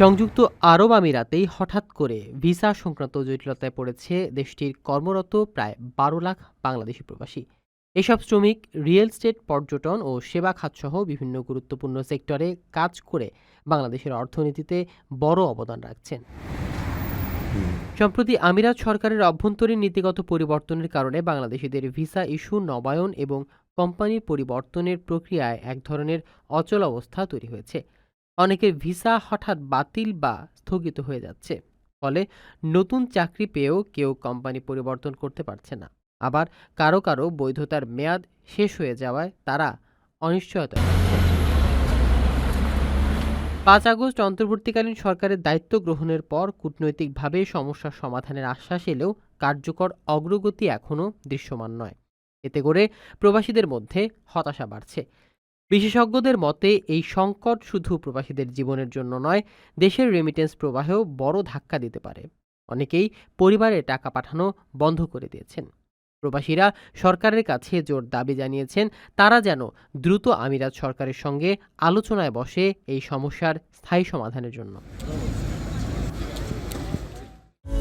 সংযুক্ত আরব আমিরাতেই হঠাৎ করে ভিসা সংক্রান্ত জটিলতায় পড়েছে দেশটির কর্মরত প্রায় বারো লাখ বাংলাদেশি প্রবাসী। এসব শ্রমিক, রিয়েল স্টেট পর্যটন ও সেবা খাতসহ বিভিন্ন গুরুত্বপূর্ণ সেক্টরে কাজ করে বাংলাদেশের অর্থনীতিতে বড় অবদান রাখছেন। সম্প্রতি আমিরাত সরকারের অভ্যন্তরীণ নীতিগত পরিবর্তনের কারণে বাংলাদেশিদের ভিসা ইস্যু, নবায়ন এবং কোম্পানির পরিবর্তনের প্রক্রিয়ায় এক ধরনের অচল অবস্থা তৈরি হয়েছে। অনেকের ভিসা হঠাৎ বাতিল বা স্থগিত হয়ে যাচ্ছে। ফলে নতুন চাকরি পেয়েও কেউ কোম্পানি পরিবর্তন করতে পারছে না। আবার কারও কারও বৈধতার মেয়াদ শেষ হয়ে যাওয়ায় তারা অনিশ্চয়তা পাঁচ আগস্ট অন্তর্বর্তীকালীন সরকারের দায়িত্ব গ্রহণের পর কূটনৈতিকভাবে সমস্যার সমাধানের আশ্বাস এলেও কার্যকর অগ্রগতি এখনও দৃশ্যমান নয়। এতে করে প্রবাসীদের মধ্যে হতাশা বাড়ছে। বিশেষজ্ঞদের মতে, এই সংকট শুধু প্রবাসীদের জীবনের জন্য নয়, দেশের রেমিটেন্স প্রবাহেও বড় ধাক্কা দিতে পারে। অনেকেই পরিবারে টাকা পাঠানো বন্ধ করে দিয়েছেন। প্রবাসীরা সরকারের কাছে জোর দাবি জানিয়েছেন, তারা যেন দ্রুত আমিরাত সরকারের সঙ্গে আলোচনায় বসে এই সমস্যার স্থায়ী সমাধানের জন্য।